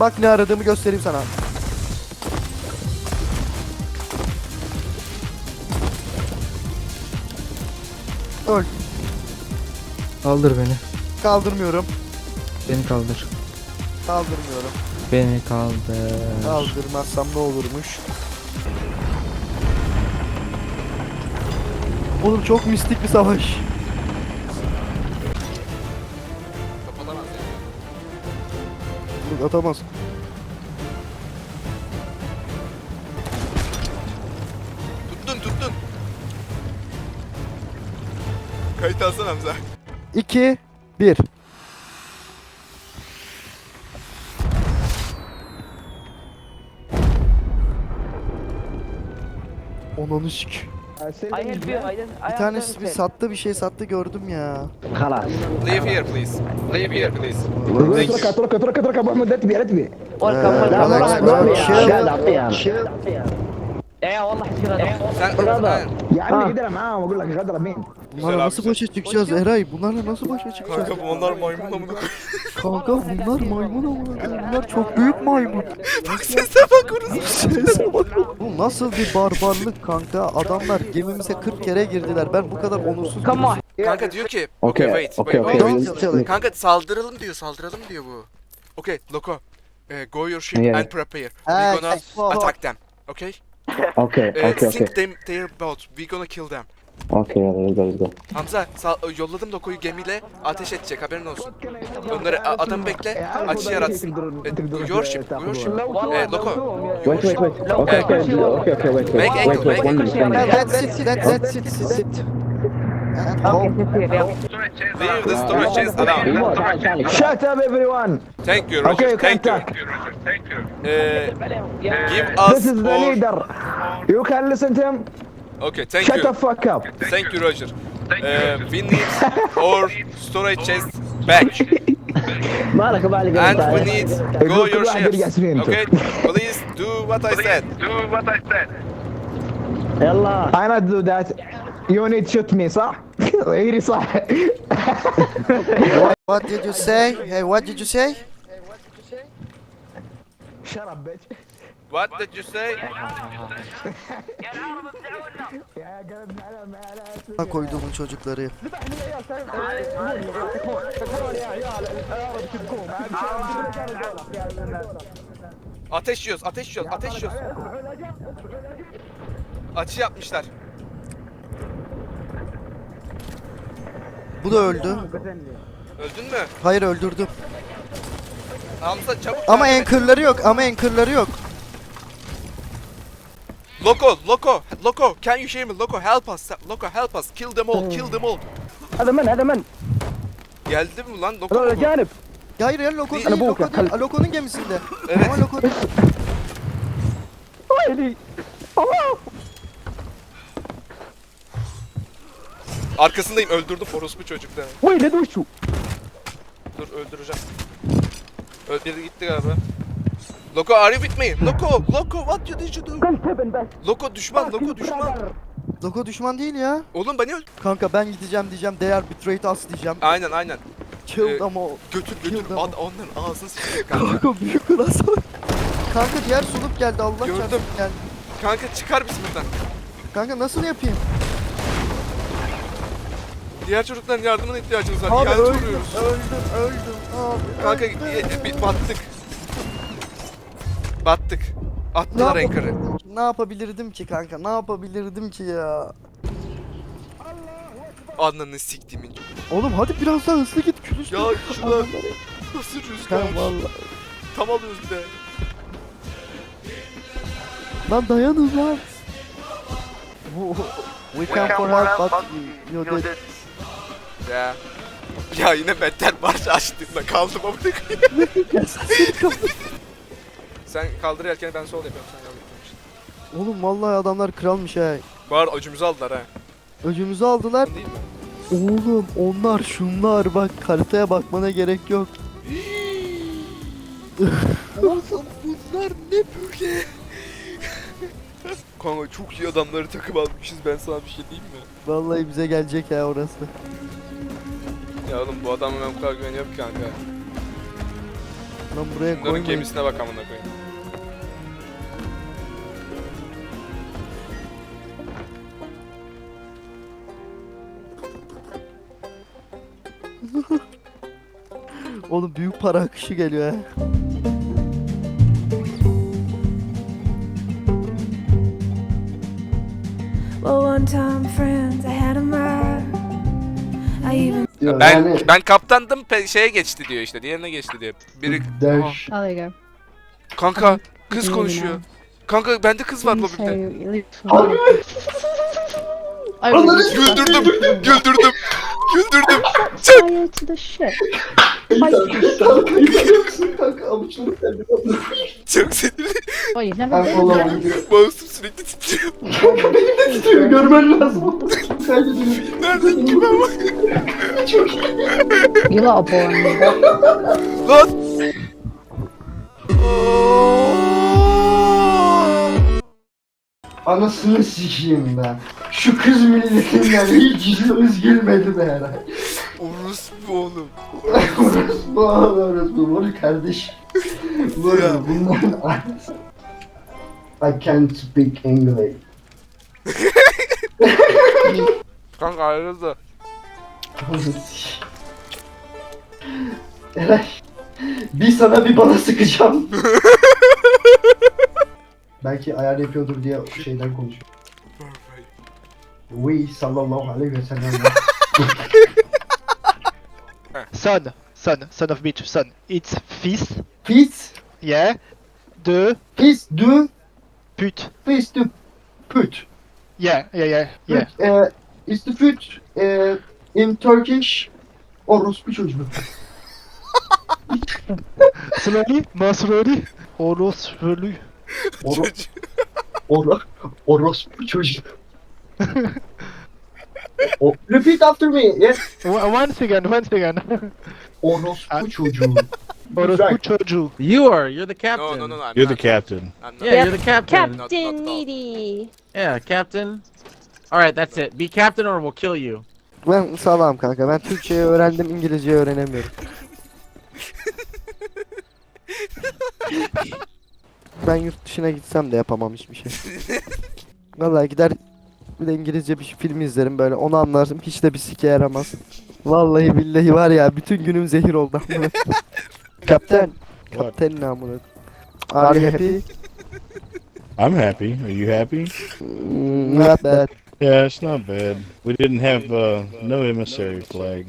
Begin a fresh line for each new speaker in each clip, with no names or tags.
Bak ne aradığımı göstereyim sana. Öl.
Kaldır beni.
Kaldırmıyorum.
Beni kaldır.
Kaldırmıyorum.
Beni kaldır.
Kaldırmazsam ne olurmuş? Oğlum çok mistik bir savaş. Yok, Atamaz.
Tuttun tuttun. Kayıt alsana Hamza.
2 1 Onanı şik.
I help you. I don't. I
Bir tanesi bir sattı bir şey sattı gördüm ya.
خلاص
Leave here please. Leave here please. Thank
اترك
you.
اترك اترك اترك ابو احمد اتبي اتبي
Ee,
لا ما راح
relax,
اقول
bro,
يا
chill.
شاد اعطيها
يا والله حسيت
Sen
Brother.
يا عمي كده انا معاهم اقول لك غدره مين
Bunlarla nasıl boşa çıkacağız Eray? Bunlarla nasıl boşa çıkacağız?
Kanka bunlar maymun amına
Kanka bunlar maymun amına Bunlar çok büyük maymun.
bak sese bak orası.
Sese bak. Bu nasıl bir barbarlık kanka? Adamlar gemimize 40 kere girdiler. Ben bu kadar onursuz.
Come on.
Kanka diyor ki
Okay,
wait,
okay,
wait,
okay.
wait.
Don't-
Kanka saldıralım diyor, saldıralım diyor bu. Okay, Loco. eh, go your ship
Yeah.
and prepare.
Ha,
We're gonna attack them. Okay?
Okay,
Eh,
okay,
okay.
sink
them, their boat. We're gonna kill them.
Okey hadi let's go.
Hamza sağ, yolladım Doko'yu gemiyle ateş edecek haberin olsun. Onları a- adam bekle e, açı yaratsın. E, your ship, your ship. E, Doko.
E, e, wait wait wait. Okay okay okay okay wait wait.
Make
Wait
angle,
wait
make
one minute one minute.
That's it, that, that's it, that's it.
Leave the storage
is allowed.
Shut up everyone!
Thank you Roger.
Okay,
Thank
you. contact.
Thank you. E, give us This
is the
all...
leader. You can listen to him.
Okay, thank
Shut the
you.
fuck up.
Thank you Roger. Eh, we need our storage chest back.
مالك بالك
And we need go
يقول كل
your
واحد يرجع
ships.
سنين.
Okay? Please do what I said.
يلا
I not do that. You need shoot me صح؟ ايري صح.
What did you say? Hey, what did you say?
Shut up bitch.
What did you say?
Ha mele. çocukları.
Ateş yiyoruz, ateş yiyoruz, ateş yiyoruz. Açı yapmışlar.
Bu da öldü.
Öldün mü?
Hayır öldürdüm.
Hamza çabuk.
Ama
yardım
yok. Ama anchor'ları yok.
Loco, Loco, Loco, can you hear me? Loco, help us. Loco, help us. Kill them all, kill them all.
هذا من هذا من؟
Geldi mi lan? Loco
هذول
mu bu?
الاجانب.
Hayır ya Loko
Değil.
değil.
Ana bu
Loko
kal-
değil. Loko'nun gemisinde.
Evet.
Ama Loko değil.
ويلي. الله.
Arkasındayım, öldürdüm orospu çocukları.
ويلي دوشو.
Dur, öldüreceğim. Öl biri gitti galiba. Loco are you with me? Loco, Loco what you did you do? Loco düşman, Loco düşman.
Loko düşman değil ya.
Oğlum beni öl...
Kanka ben gideceğim diyeceğim. Değer bitrate as diyeceğim.
Aynen aynen.
Kill
Ee,
them all.
Götür götür.
Kill them
Ad, onların ağzını sıçacak kanka.
Kanka büyük klas. Kanka diğer sulup geldi Allah
Gördüm.
geldi.
kanka çıkar biz buradan.
Kanka nasıl yapayım?
Diğer çocukların yardımına ihtiyacımız var.
Abi öldüm,
öldüm,
öldüm, öldüm abi.
Kanka
öldüm.
e, e, battık. Battık.
Ne
Attılar
yapayım?
anchor'ı.
Ne yapabilirdim ki kanka? Ne yapabilirdim ki ya?
Ananı siktimin.
Oğlum hadi biraz daha hızlı git külüstü.
Ya şuna nasıl rüzgar?
Kanka valla.
Tam alıyoruz bir de.
Lan dayanın lan. We come for help but you did.
Ya. Ya yine beter marş açtığımda kaldım ama ne koyayım.
Ya sen seni kapı-
Sen kaldır yelkeni ben sol yapıyorum sen yol yapıyorsun.
Oğlum vallahi adamlar kralmış ha.
Bağır acımızı aldılar ha.
Öcümüzü aldılar.
Değil mi?
Oğlum onlar şunlar bak haritaya bakmana gerek yok.
Oğlum bunlar ne böyle? Kanka çok iyi adamları takım almışız ben sana bir şey diyeyim mi?
Vallahi bize gelecek ya orası.
Ya oğlum bu adama ben bu kadar güveniyorum ki kanka.
Ben buraya
Bunların
koymayayım.
gemisine bak amına koyayım.
Oğlum büyük para akışı geliyor ha.
Well, one time friends, I had 'em right. I even
Ya
Ben
yani
ben kaptandım pe- şeye geçti diyor işte. Diğerine geçti diyor. Biri
der.
Oh, there you go.
kanka kız konuşuyor. Kanka bende kız var
Didn't say
lobimde.
you leave I was
Güldürdüm. Güldürdüm. Güldürdüm.
fire to the ship.
Çok sinirli.
Oh, you've never been there?
Mouse'um sürekli titriyor.
Görmen lazım.
Nereden gibi ama.
You lot are boring.
Lan.
Anasını sikeyim ben. Şu kız milletinden hiç yüzümüz gülmedi be herhalde.
Orospu oğlum.
Bu orası bu Vur kardeş. Vur aynısı. I can't speak English.
Kanka ayrıldı.
Eray. Bir sana bir bana sıkacağım. Belki ayar yapıyordur diye şeyden konuşuyor. We sallallahu aleyhi ve sellem.
Son, son, son of bitch, son. It's fils,
Pis,
yeah, de
pis du,
pute.
pis du put.
Yeah, yeah, yeah, yeah.
Put, uh, is the put uh, in Turkish orospu çocuğu.
Slowly, more slowly. Oros slowly.
Oro, oro, orospu çocuğu. O, repeat after me. Yes.
One second, one second.
Orospu çocuğu.
Orospu çocuğu.
You are. You're the captain.
No no no. I'm
You're
not.
the captain.
I'm not.
Yeah, you're the captain.
Not- not
Captain
all.
Needy.
Yeah, captain. All right, that's it. Be captain or we'll kill you.
Ben sağlam kanka. Ben Türkçeyi öğrendim, İngilizceyi öğrenemiyorum. ben yurt dışına gitsem de yapamam hiçbir şey. Vallahi gider bir de İngilizce bir film izlerim böyle onu anlarım hiç de bir sike yaramaz. Vallahi billahi var ya bütün günüm zehir oldu amına. Kaptan. Kaptan namına. Are you happy?
I'm happy. Are you happy?
Mm, not bad.
Yeah, it's not bad. We didn't have uh, no emissary flag.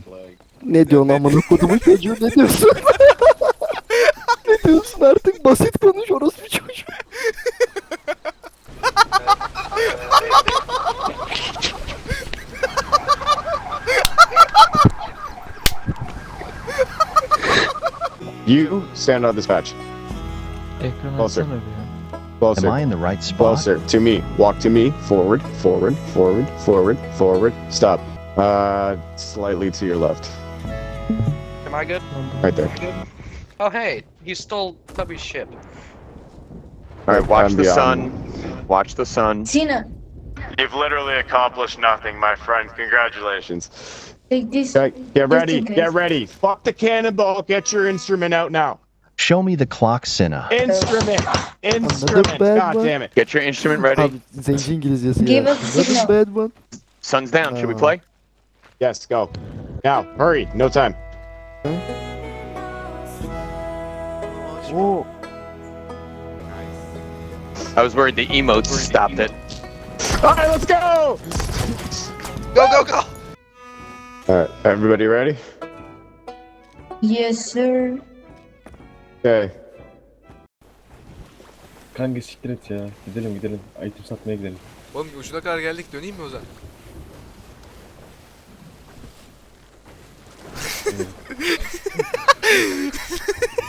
Ne diyorsun amına kodumun çocuğu ne diyorsun? ne diyorsun artık basit konuş orospu çocuğu.
You stand on this
patch.
Closer.
açsana bir ya.
Closer.
Am I in the right spot?
Closer to me. Walk to me. Forward, forward, forward, forward, forward. Stop. Uh, slightly to your left.
Am I good?
Right there. Good?
Oh, hey, you stole Tubby's ship.
All right,
watch
I'm
the
beyond.
sun. Watch the sun.
Tina,
You've literally accomplished nothing, my friend. Congratulations.
take this.
Okay, get ready.
in.
Get ready. Fuck the cannonball. Get your instrument out now.
Show me the clock, Cinna.
Instrument. Instrument. God
one.
damn it.
Get your instrument ready.
Zenci İngilizcesi
Give
ya.
us
Another
signal.
bad one.
Sun's down. Should we
Uh,
play?
Yes, go. Now, hurry. No time.
Oo.
I was worried the emotes stopped it.
All right, let's go.
Go go go.
All right, everybody ready?
Yes, sir.
Okay.
Kanka siktir et ya. Gidelim gidelim. Item satmaya gidelim.
Oğlum ucuna kadar geldik döneyim mi Ozan?